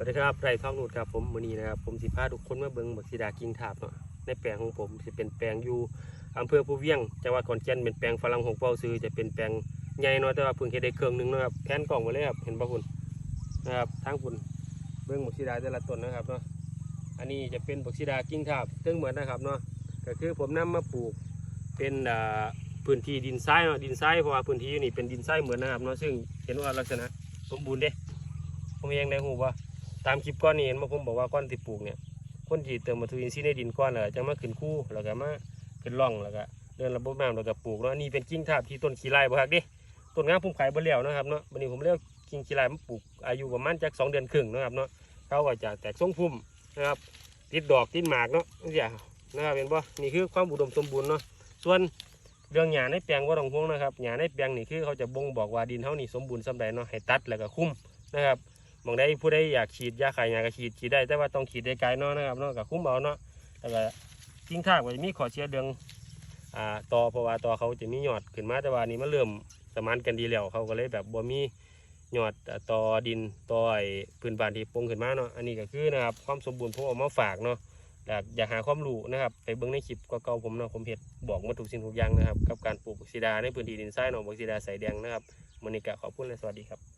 สวัสดีครับไรท้องนูดครับผมมือนีนะครับผมสิพาทุกคนมาเบิงบักสีดากิ่งถาบเนาะในแปลงของผมจะเป็นแปลงอยู่อำเภอภูเวียงจังหวัดขอนแก่นเป็นแปลงฝรั่งของเปาซื้อจะเป็นแปลงใหญ่เนาะแต่ว่าเพิ่งเฮ็ดได้เครื่องหนึงนะครับแผนกล่องมาเลยครับเห็นปะคุณนะครับทางคุณเบิงบักสีดาแต่ละต้นนะครับเนาะอันนี้จะเป็นบักสีดากิ่งถาบซึ่งเหมือนนะครับเนาะก็คือผมนำมาปลูกเป็นพื้นที่ดินทรายเนาะดินทรายเพราะว่าพื้นที่อยู่นี่เป็นดินทรายเหมือนนะครับเนาะซึ่งเห็นว่าลักษณะสมบูรณ์เด้ผมเองได้หูว่า ตามคลิปก้อนนี้เห็นมาผมบอกว่าก้อนที่ปลูกเนี่ยคนที่เติมวัตถุอินทรีในดินก้อนแล้วจะมาขึ้นคู่แล้วก็มาขึ้นร่องแล้วก็เดินระบบน้ำแล้วก็ปลูกเนาะนี่เป็นกิ่งทาบที่ต้นขี้ไร่บ่ฮักดิต้นงามผมขายบ่แล้วนะครับเนาะวันนี้ผมเรียกกิ่งขี้ไร่มาปลูกอายุประมาณจากสองเดือนครึ่งนะครับเนาะเขาก็จะแตกทรงพุ่มนะครับติดดอกติดหมากเนาะนี่จ้ะนะครับเห็นบ่นี่คือความอุดมสมบูรณ์เนาะส่วนเรื่องหญ้าในแปลงว่าต้องห่วงนะครับหญ้าในแปลงนี่คือเขาจะบ่งบอกว่าดินเฮานี่สมบูรณ์สำใดเนาะให้ตัดแล้วก็คุ้มนะครับ บางได้ผู้ใดอยากฉีดยาขายยาก็ฉีดฉีดได้แต่ว่าต้องฉีดได้ไกลเนาะนะครับเนาะกับคุ้มเอาเนาะแล้วก็ทิ้งทากก็จะมีขอเชียเดืองอ่าต่อเพราะว่าต่อเขาจะมีหยอดขึ้นมาแต่ว่านี่มันเริ่มสมานกันดีแล้วเขาก็เลยแบบบ่มีหยอดต่อดินต่อไอ้พื้นบ้านที่ปงขึ้นมาเนาะอันนี้ก็คือนะครับความสมบูรณ์ผมเอามาฝากเนาะอยากอยากหาความรู้นะครับไปเบิ่งในคลิปเก่าๆผมเนาะผมเห็ดบอกมาทุกสิ่งทุกอย่างนะครับ กับการปลูกบักซีดาในพื้นที่ดินทรายเนาะบักซีดาใส่แดงนะครับมันนี้ก็ขอบคุณและสวัสดีครับ